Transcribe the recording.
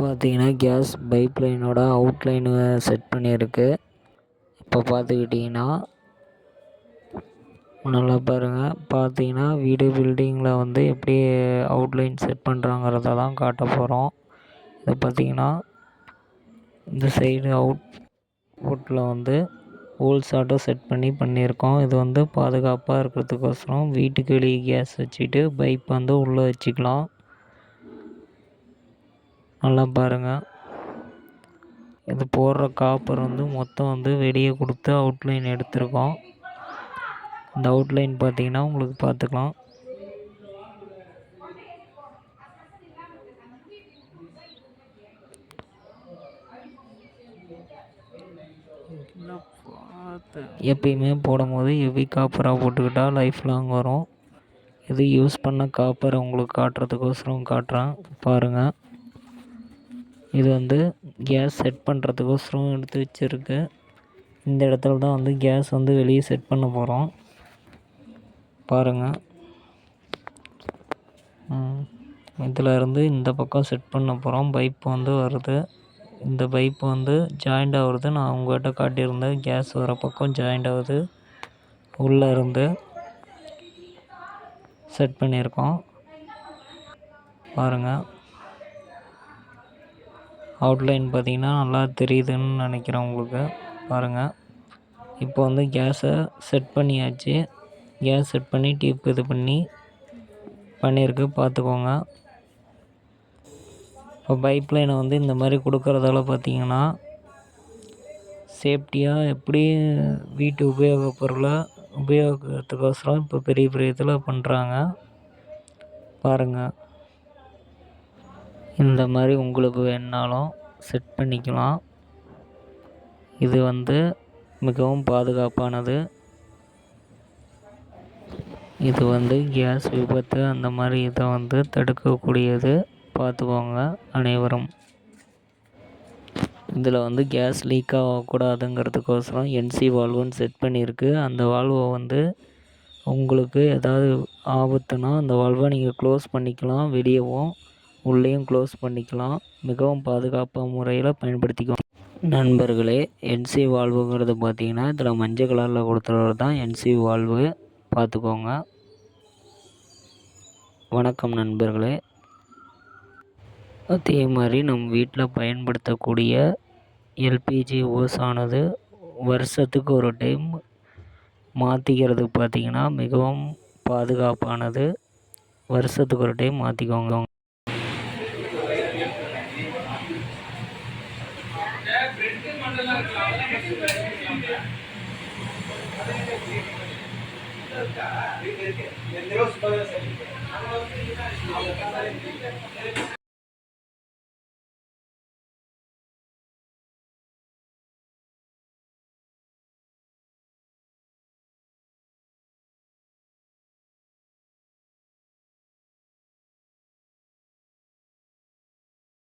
பார்த்தீங்கன்னா case பைப்லைனோட outline set பண்ணியிருக்கு. இப்போ பார்த்துக்கிட்டிங்கன்னா நல்லா பாருங்கள் பார்த்தீங்கன்னா வீடு பில்டிங்கில் வந்து எப்படி அவுட்லைன் செட் பண்ணுறாங்கிறத தான் காட்ட போகிறோம் இதை பார்த்தீங்கன்னா இந்த சைடு அவுட் அவுட்டில் வந்து ஹோல்ஸ் செட் பண்ணி பண்ணியிருக்கோம். இது வந்து பாதுகாப்பாக இருக்கிறதுக்கோசரம் வீட்டுக்கு வெளியே கேஸ் வச்சுட்டு பைப் வந்து உள்ளே வச்சுக்கலாம். நல்லா பாருங்கள் இது போடுற காப்பர் வந்து மொத்தம் வந்து வெளியே கொடுத்து அவுட்லைன் எடுத்திருக்கோம். இந்த அவுட்லைன் பார்த்தீங்கன்னா உங்களுக்கு பார்த்துக்கலாம். எப்பயுமே போடும்போது ஹெவி காப்பராக போட்டுக்கிட்டால் லைஃப் லாங் வரும். இது யூஸ் பண்ண காப்பரை உங்களுக்கு காட்டுறதுக்கோசரம் காட்டுறேன். பாருங்கள் இது வந்து கேஸ் செட் பண்ணுறதுக்கோசரம் எடுத்து வச்சுருக்கு. இந்த இடத்துல தான் வந்து கேஸ் வந்து வெளியே செட் பண்ண போகிறோம் பாருங்கள் இதில் இருந்து இந்த பக்கம் செட் பண்ண போகிறோம் பைப் வந்து வருது. இந்த பைப் வந்து ஜாயிண்ட் ஆகுறது. நான் உங்கள்கிட்ட காட்டியிருந்தேன். கேஸ் வர பக்கம் ஜாயிண்ட் ஆகுது. உள்ளே இருந்து செட் பண்ணியிருக்கோம். பாருங்கள் அவுட்லைன் பார்த்தீங்கன்னா நல்லா தெரியுதுன்னு நினைக்கிறேன் உங்களுக்கு. பாருங்கள் இப்போ வந்து கேஸை செட் பண்ணியாச்சு. கேஸ் செட் பண்ணி டியூப் இது பண்ணி பண்ணியிருக்கு. பார்த்துக்கோங்க. இப்போ பைப் லைனை வந்து இந்த மாதிரி கொடுக்கறதால பார்த்தீங்கன்னா சேஃப்டியாக எப்படி வீட்டு உபயோக பொருளை உபயோகத்துக்கோசரம் இப்போ பெரிய பெரிய இதில் பண்ணுறாங்க பாருங்கள் இந்த மாதிரி உங்களுக்கு வேணுனாலும் செட் பண்ணிக்கலாம். இது வந்து மிகவும் பாதுகாப்பானது. இது வந்து கேஸ் விபத்து அந்த மாதிரி இதை வந்து தடுக்கக்கூடியது. பார்த்துக்கோங்க அனைவரும். இதில் வந்து கேஸ் லீக் ஆகக்கூடாதுங்கிறதுக்கோசரம் என்சி வால்வுன்னு செட் பண்ணியிருக்கு. அந்த வால்வை வந்து உங்களுக்கு ஏதாவது ஆபத்துனா அந்த வால்வை நீங்கள் க்ளோஸ் பண்ணிக்கலாம் வெளியவும். உள்ளேயும் க்ளோஸ் பண்ணிக்கலாம். மிகவும் பாதுகாப்பாக முறையில் பயன்படுத்திக்கோங்க. நண்பர்களே என்சி வால்வுங்கிறது பார்த்தீங்கன்னா இதில் மஞ்சள் கலரில் கொடுத்துருவது தான் என்சி வால்வு பார்த்துக்கோங்க. வணக்கம் நண்பர்களே. அதே மாதிரி நம் வீட்டில் பயன்படுத்தக்கூடிய எல்பிஜி ஓஸ் ஆனது வருஷத்துக்கு ஒரு டைம் மாற்றிக்கிறது பார்த்திங்கன்னா மிகவும் பாதுகாப்பானது. வருஷத்துக்கு ஒரு டைம் மாற்றிக்கோங்க எந்த